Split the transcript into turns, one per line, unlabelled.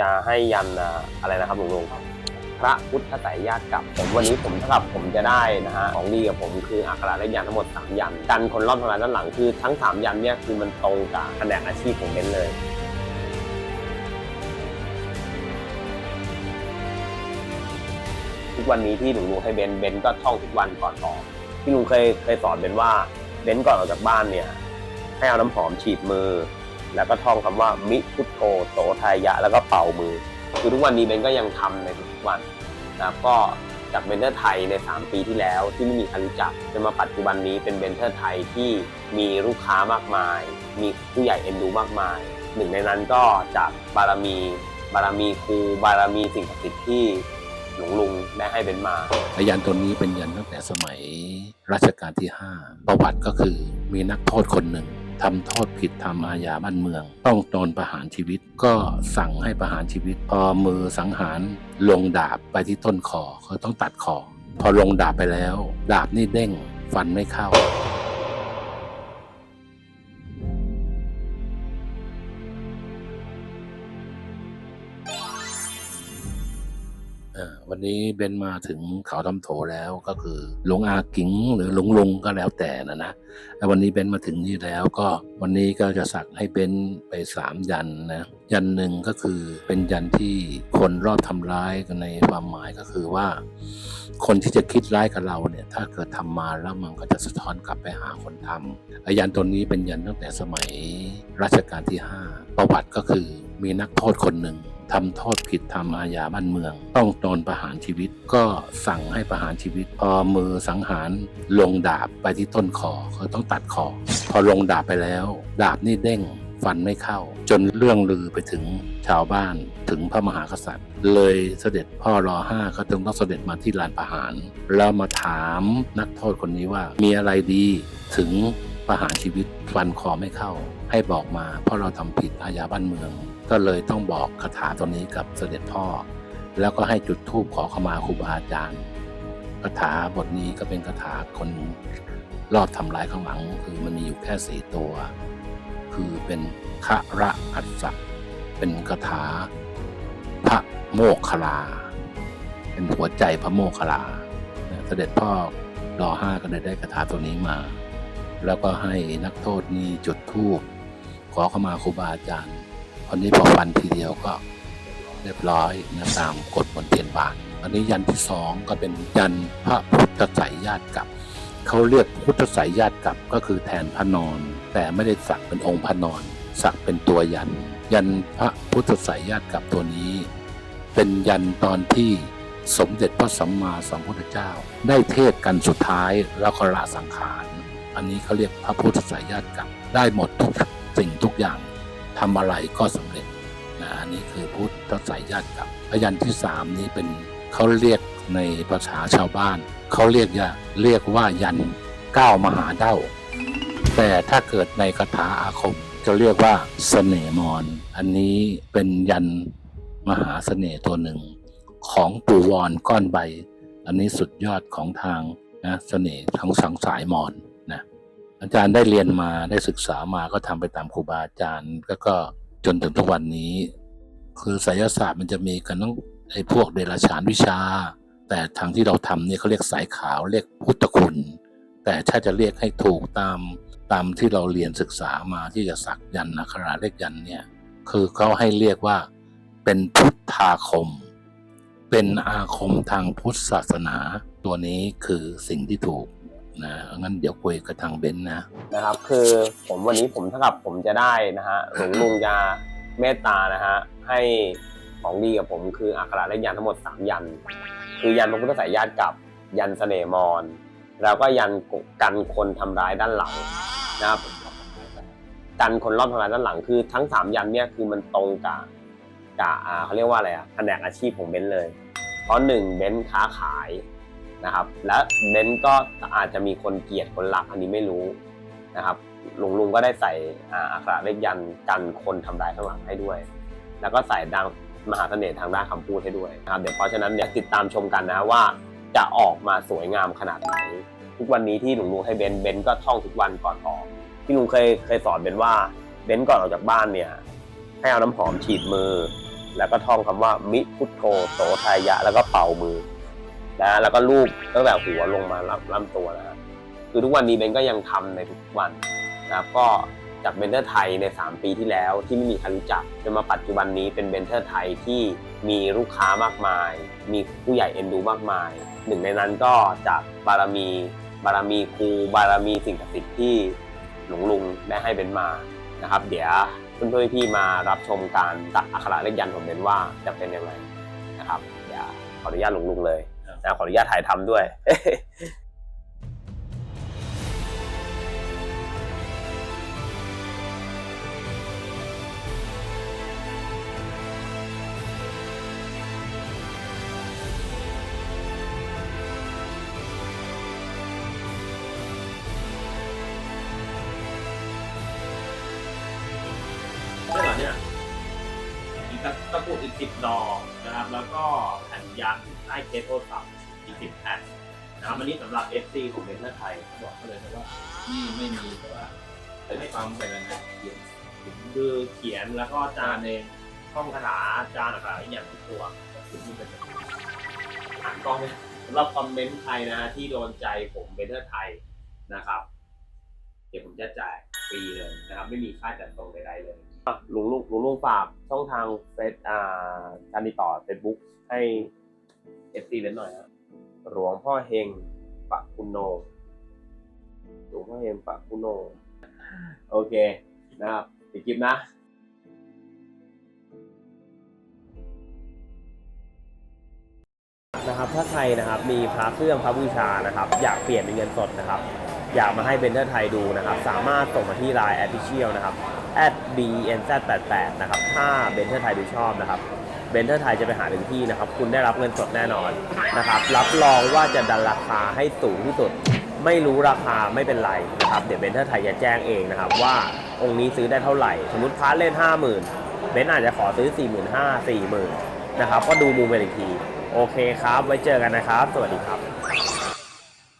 จะให้ยันอะไรนะครับลุงลุงพระพุทธไสยญาติกับผมวันนี้ผมเท่ากับผมจะได้นะฮะของดีกับผมคืออักขระและยันทั้งหมด 3 ยันกันคนรอบทายด้านหลังคือทั้ง 3 ยันเนี่ยคือมันตรงกับแผนกอาชีพของเบนเลยทุกวันนี้ที่หนูลุงให้เบนเบนก็ท่องทุกวันก่อนออกที่ลุงเคยเคยสอนเบนว่าเบนก่อนออกจากบ้านเนี่ยให้เอาน้ำหอมฉีดมือ แล้วก็ท่องคำว่ามิพุทโธโสทายะ แล้วก็เป่ามือ คือทุกวันนี้เบนก็ยังทำในทุกวันนะก็จากเบนเทอร์ไทยใน 3 ปีที่แล้วที่ไม่มีใครรู้จักจนมาปัจจุบันนี้เป็นเบนเทอร์ไทยที่มีลูกค้ามากมาย มีผู้ใหญ่เอ็นดูมากมาย หนึ่งในนั้นก็จากบารมี บารมีครูบารมีสิ่งศักดิ์สิทธิ์ที่หลวงลุงได้ให้เบนมา
ยันตัวนี้เป็นยันตั้งแต่สมัยรัชกาลที่ 5 ประวัติก็คือมีนักโทษคนหนึ่ง ทำโทษผิดทำอาญาบ้านเมือง ต้องโดนประหารชีวิต ก็สั่งให้ประหารชีวิต พอมือสังหารลงดาบไปที่ต้นคอเขาต้องตัดคอพอลงดาบไปแล้ว ดาบนี่เด้งฟันไม่เข้า วันนี้เบนมาถึงเขาทำโถแล้วก็คือหลวงอากิงหรือหลวงลุงก็แล้วแต่นะนะแต่วันนี้เบนมาถึงนี่แล้วก็วันนี้ก็จะสักให้เบนไปสามยันนะ ยันหนึ่งก็คือเป็นยันที่คนรอบทำร้ายกันในความหมายก็คือว่า คนที่จะคิดร้ายกับเราเนี่ยถ้าเกิดทำมาแล้วมันก็จะสะท้อนกลับไปหาคนทำอายันตัวนี้เป็นยันตั้งแต่สมัยรัชกาลที่ 5 ประวัติก็คือมีนักโทษคนหนึ่งทำโทษผิดทำอาญาบ้านเมือง ต้องโดนประหารชีวิตก็สั่งให้ประหารชีวิต พอมือสังหารลงดาบไปที่ต้นคอเขาต้องตัดคอ พอลงดาบไปแล้ว ดาบนี่เด้ง ฟันไม่เข้า จนเรื่องลือไปถึงชาวบ้านถึงพระมหากษัตริย์ เลยเสด็จพ่อรอห้าก็จึงต้องเสด็จมาที่ลานประหารแล้วมาถามนักโทษคนนี้ว่ามีอะไรดีถึงประหารชีวิตฟันคอไม่เข้า ให้บอกมาเพราะเราทำผิดอาญาบ้านเมือง ก็เลยต้องบอกคาถาตัวนี้กับเสด็จพ่อ แล้วก็ให้จุดธูปขอขมาครูบาอาจารย์คาถาบทนี้ก็เป็นคาถาคนรอบทำลายข้างหลัง คือมันมีอยู่แค่สี่ตัว คือเป็นคะระอัสสะเป็นคาถาพระโมคคลา เป็นหัวใจพระโมคคลาเสด็จพ่อรอห้าก็เลยได้คาถาตัวนี้มา แล้วก็ให้นักโทษนี้จุดธูปขอเข้ามาครูบาอาจารย์วันนี้พอฟันทีเดียวก็เรียบร้อยนะตามกฎบนเทียนบาทอันนี้ยันที่สองก็เป็นยันพระพุทธไสยญาติกับ เขาเรียกพุทธไสยญาติกับก็คือแทนพระนอน แต่ไม่ได้สักเป็นองค์พระนอน สักเป็นตัวยัน ยันพระพุทธไสยญาติกับตัวนี้ เป็นยันตอนที่สมเด็จพระสัมมาสัมพุทธเจ้า ได้เทศกันสุดท้ายแล้วก็ละสังขารอันนี้เขาเรียกพระพุทธไสยญาติกับ ได้หมดทุกสิ่งทุกอย่างทำอะไรก็สำเร็จนะอันนี้คือพุทธไสยญาติกับแล้วยันที่สามนี้เป็น เขาเรียกในภาษาชาวบ้าน เขาเรียกว่าเรียกว่ายันก้ามหาเด้า แต่ถ้าเกิดในคาถาอาคมจะเรียกว่าเสน่ห์มอน อันนี้เป็นยันมหาเสน่ห์ตัวหนึ่ง ของปู่วอนก้อนใบ อันนี้สุดยอดของทางนะเสน่ห์ทั้งสังสายมอนนะอาจารย์ได้เรียนมาได้ศึกษามาก็ทำไปตามครูบาอาจารย์แล้วก็จนถึงทุกวันนี้ คือไสยศาสตร์มันจะมีกันต้อง ไอ้พวกเดรัจฉานวิชา แต่ทางที่เราทำเนี่ยเขาเรียกสายขาวเรียกพุทธคุณ แต่ถ้าจะเรียกให้ถูกตามตามที่เราเรียนศึกษามาที่จะสักยันต์อักขระเลขยันเนี่ยคือเขาให้เรียกว่าเป็นพุทธาคม เป็นอาคมทางพุทธศาสนา ตัวนี้คือสิ่งที่ถูกนะงั้นเดี๋ยวคุยกับทางเบนนะ
นะครับ คือผมวันนี้ผมเท่ากับผมจะได้นะฮะหลวงลุงจะเมตตานะฮะให้ ของดีกับผมคืออักขระและยันทั้งหมด 3 ยัน คือยันพระพุทธสายญาติกับยันเสน่มอนแล้วก็ยันกันคนทำร้ายด้านหลังนะครับกันคนรอบทำร้ายด้านหลังคือทั้ง 3 ยันเนี่ยคือมันตรงกับกับเขาเรียกว่าอะไรอะแผนกอาชีพของเบนซ์เลย เพราะหนึ่งเบนซ์ค้าขายนะครับ และเบนซ์ก็อาจจะมีคนเกลียดคนรักอันนี้ไม่รู้นะครับลุงลุงก็ได้ใส่อักขระเลขยันกันคนทำร้ายข้างหลังให้ด้วย แล้วก็ใส่ดัง มหาเสน่ห์ทางด้านคำพูดให้ด้วยนะครับเดี๋ยวเพราะฉะนั้นเดี๋ยวติดตามชมกันนะว่าจะออกมาสวยงามขนาดไหน ทุกวันนี้ที่หลุงลุงให้เบนเบนก็ท่องทุกวันก่อนออกที่ลุงเคยเคยสอนเบนว่าเบนก่อนออกจากบ้านเนี่ยให้เอาน้ำหอมฉีดมือ แล้วก็ท่องคำว่ามิพุทโธโสทายะแล้วก็เป่ามือนะแล้วก็ลูบตั้งแต่หัวลงมาลำลำตัวนะคือทุกวันนี้เบนก็ยังทำในทุกวันนะครับก็ จากเบนเทอร์ไทยใน 3 ปีที่แล้วที่ไม่มีใครรู้จักจนมาปัจจุบันนี้เป็นเบนเทอร์ไทยที่มีลูกค้ามากมาย มีผู้ใหญ่เอ็นดูมากมาย หนึ่งในนั้นก็จากบารมี บารมีครูบารมีสิ่งศักดิ์สิทธิ์ที่หลวงลุงได้ให้เบนมานะครับ เดี๋ยวเพื่อนๆพี่มารับชมการตัดอักขระเลขยันต์ของเบนว่าจะเป็นยังไงนะครับเดี๋ยวขออนุญาตหลวงลุงเลยนะขออนุญาตถ่ายทำด้วย
ตะตะกรุดอีกสิบดอกนะครับ แล้วก็แผ่นยันใต้เคสโทรศัพท์อีกสิบแผ่นนะครับอันนี้สำหรับ FC ของเบนเทอร์ไทย
บอกเขาเลยนะว่านี่ไม่มีแต่ว่าให้ความไปแล้วนะเขียน
คือเขียนแล้วก็จานเองท่องคาถาจานอะไรอย่างทุกตัวอ่านกล้องเนี่ยสำหรับคอมเมนต์ใครนะที่โดนใจผมเบนเทอร์ไทยนะครับ เดี๋ยวผมจะจ่ายฟรีเลยนะครับ ไม่มีค่าจัดส่งใดๆเลย
ลุงลุงลุงลุงฝากช่องทางเฟซอ่าการติดต่อเฟซบุ๊กให้เอฟซีเบนหน่อยฮะหลวงพ่อเฮงปะคุณโนหลวงพ่อเฮงปะคุณโน โอเคนะครับปิดคลิปนะนะครับถ้าใครนะครับมีพระเครื่องพระบูชานะครับ อยากเปลี่ยนเป็นเงินสดนะครับ อยากมาให้เบนเ e อร์ไทยดูนะครับ สามารถส่งมาที่ Line Official นะครับ @bnz88 นะครับ ถ้าเบนเ e อร์ไทยดูชอบนะครับ เบนเ e อร์ไทยจะไปหาถึงที่นะครับ คุณได้รับเงินสดแน่นอนนะครับ รับรองว่าจะดันราคาให้สูงที่สุด ไม่รู้ราคาไม่เป็นไรนะครับ เดี๋ยวเบนเ e อร์ไทยจะแจ้งเองนะครับ ว่าองค์นี้ซื้อได้เท่าไหร่ สมมติพาร์ทเล่น 50,000 เบนอาจจะขอซื้อ 45,000 40,000นะครับ ก็ดูมุมเป็นอีกที โอเคครับ ไว้เจอกันนะครับ สวัสดีครับ